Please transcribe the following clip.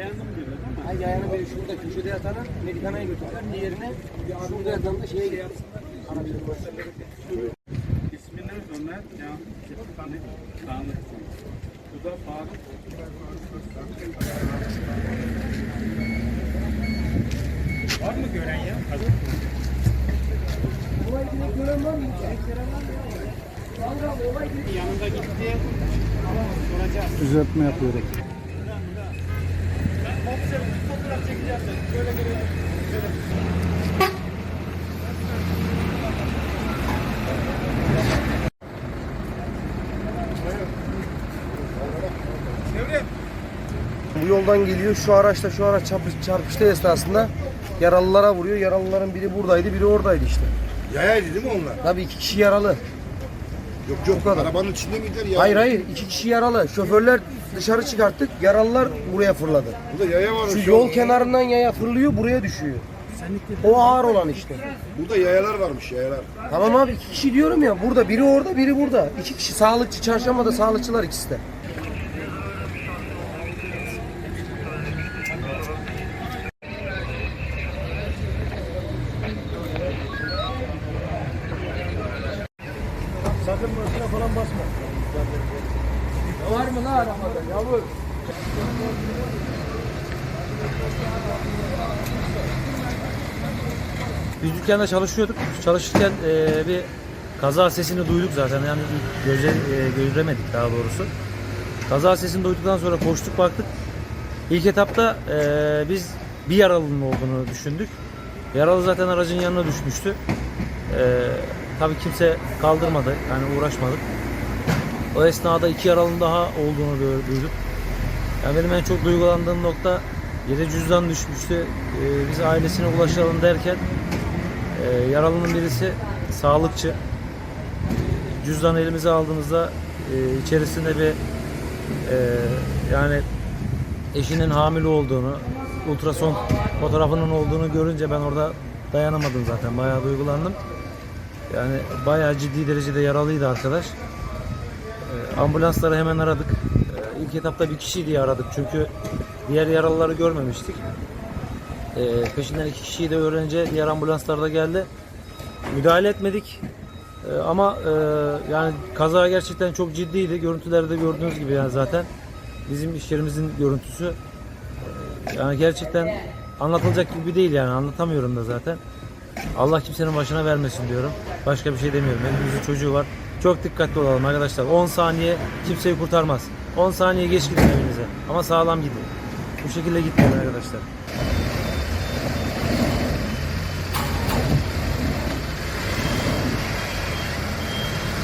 Ha yayanı böyle şurada köşede yatanı medikanaya götürdüler. Diğerine şurada yatan da şeye gitti. İsmini Ömer Can Kefkani Tanrıksan. Bu da Faruk. Var mı gören ya? Hazır. Yanında gitti. Soracağız. Düzeltme yapıyorum. Bir fotoğraf. Şöyle. Bu yoldan geliyor. Şu araçla şu araç çarpış, çarpıştı esnasında yaralılara vuruyor. Yaralıların biri buradaydı, biri oradaydı işte. Yayaydı değil mi onlar? Tabii iki kişi yaralı. Yok yok kadar. arabanın içinde miydiler ya? Hayır hayır iki kişi yaralı. Şoförler dışarı çıkarttık. Yaralılar buraya fırladı. Burada yaya varmış. Şu yol kenarından yaya fırlıyor buraya düşüyor. O ağır olan işte. Burada yayalar varmış yayalar. Tamam abi iki kişi diyorum ya. Burada biri orada biri burada. İki kişi sağlıkçı. Çarşambada sağlıkçılar ikisi de. Sakın başına falan basma. Var mı lan arabada yavrum? Biz dükkanda çalışıyorduk. Çalışırken e, bir kaza sesini duyduk zaten. Yani göze, e, gözlemedik daha doğrusu. Kaza sesini duyduktan sonra koştuk baktık. İlk etapta e, biz bir yaralının olduğunu düşündük. Yaralı zaten aracın yanına düşmüştü. E, tabii kimse kaldırmadı. Yani uğraşmadık. O esnada iki yaralının daha olduğunu duyduk. Yani benim en çok duygulandığım nokta yere cüzdan düşmüştü. E, biz ailesine ulaşalım derken ee, yaralının birisi sağlıkçı. Ee, Cüzdanı elimize aldığımızda e, içerisinde bir e, yani eşinin hamile olduğunu, ultrason fotoğrafının olduğunu görünce ben orada dayanamadım zaten. Bayağı duygulandım. Yani bayağı ciddi derecede yaralıydı arkadaş. Ee, ambulansları hemen aradık. Ee, ilk etapta bir kişi diye aradık çünkü diğer yaralıları görmemiştik. Ee, peşinden iki kişiyi de öğrenince diğer ambulanslar da geldi. Müdahale etmedik. Ama e, yani kaza gerçekten çok ciddiydi. Görüntülerde gördüğünüz gibi yani zaten bizim iş yerimizin görüntüsü. Yani gerçekten anlatılacak gibi değil yani anlatamıyorum da zaten. Allah kimsenin başına vermesin diyorum. Başka bir şey demiyorum. Hepimizin çocuğu var. Çok dikkatli olalım arkadaşlar. 10 saniye kimseyi kurtarmaz. 10 saniye geç gidin evinize. Ama sağlam gidin. Bu şekilde gitmeyin arkadaşlar.